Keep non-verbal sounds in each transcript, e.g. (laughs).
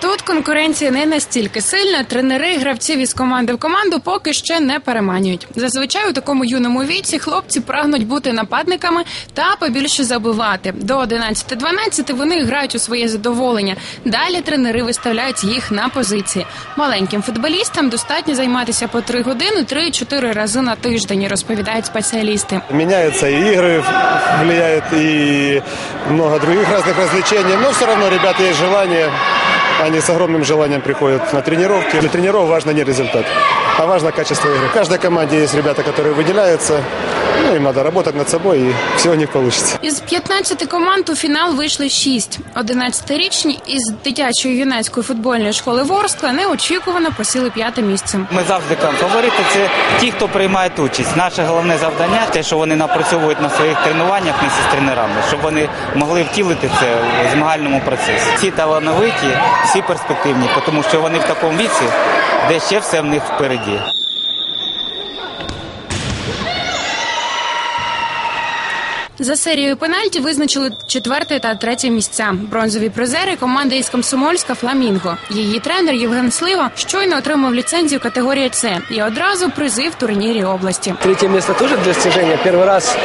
Тут конкуренція не настільки сильна. Тренери гравців із команди в команду поки ще не переманюють. Зазвичай у такому юному віці хлопці прагнуть бути нападниками та побільше забивати. До 11-12 вони грають у своє задоволення. Далі тренери виставляють їх на позиції. Маленьким футболістам достатньо займатися по 3 години 3-4 рази на тиждень, розповідають спеціалісти. Меняются и игры, влияют и много других разных развлечений. Но все равно, ребята, есть желание. Они с огромным желанием приходят на тренировки. Для тренеров важно не результат, а важно качество игры. В каждой команде есть ребята, которые выделяются. Ну, им надо работать над собой, и все у них получится. Із 15 команд у фінал вийшли 6. 11-річні із дитячої юнацької футбольної школи Ворскла неочікувано посіли п'яте місце. Ми завжди кажемо, фаворити це ті, хто приймають участь. Наше головне завдання те, що вони напрацьовують на своїх тренуваннях місці з тренерами, щоб вони могли втілити це в змагальному процесі. Всі талановиті, всі перспективні, тому що вони в такому віці, де ще все в них впереді. За серією пенальті визначили четверте та третє місця. Бронзові призери команда із Комсомольська Фламінго. Її тренер Євген Слива щойно отримав ліцензію категорії С і одразу призи в турнірі області. Третье место тоже достижение. Первый раз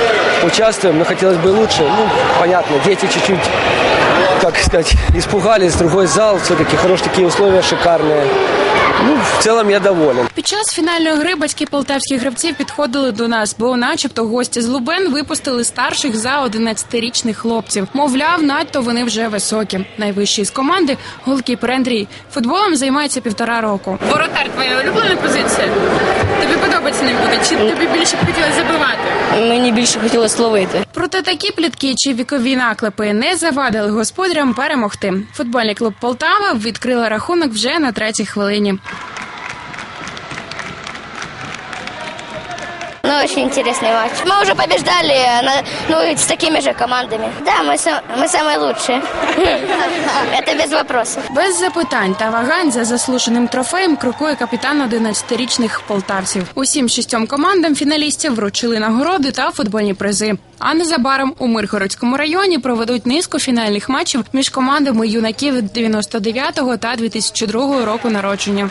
участвуем, но хотелось бы лучше. Ну, понятно, дети чуть-чуть, как сказать, испугались. Другой зал, все-таки хорошие такие условия, шикарные. Ну, в целом я доволен. Під час фінальної гри батьки полтавських гравців підходили до нас, бо, начебто, гості з Лубен випустили старших за 11-річних хлопців. Мовляв, надто вони вже високі. Найвищий з команди голкіпер Андрій. Футболом займається півтора року. Воротар твоя улюблена позиція. Тобі подобається не буде? Чи тобі більше б хотілося забивати? Мені більше хотілося ловити. Проте такі плітки чи вікові наклепи не завадили господарям перемогти. Футбольний клуб Полтава відкрила рахунок вже на третій хвилині. Ну, очень интересный матч. Мы уже побеждали на- ну, с такими же командами. Да, мы, са- мы самые лучшие. (laughs) Это без вопросов. Без запитань та вагань за заслуженим трофеєм крокує капітан 11-річних полтавців. Усім шістьом командам фіналістів вручили нагороди та футбольні призи. А незабаром у Миргородському районі проведуть низку фінальних матчів між командами юнаків 99-го та 2002 року народження.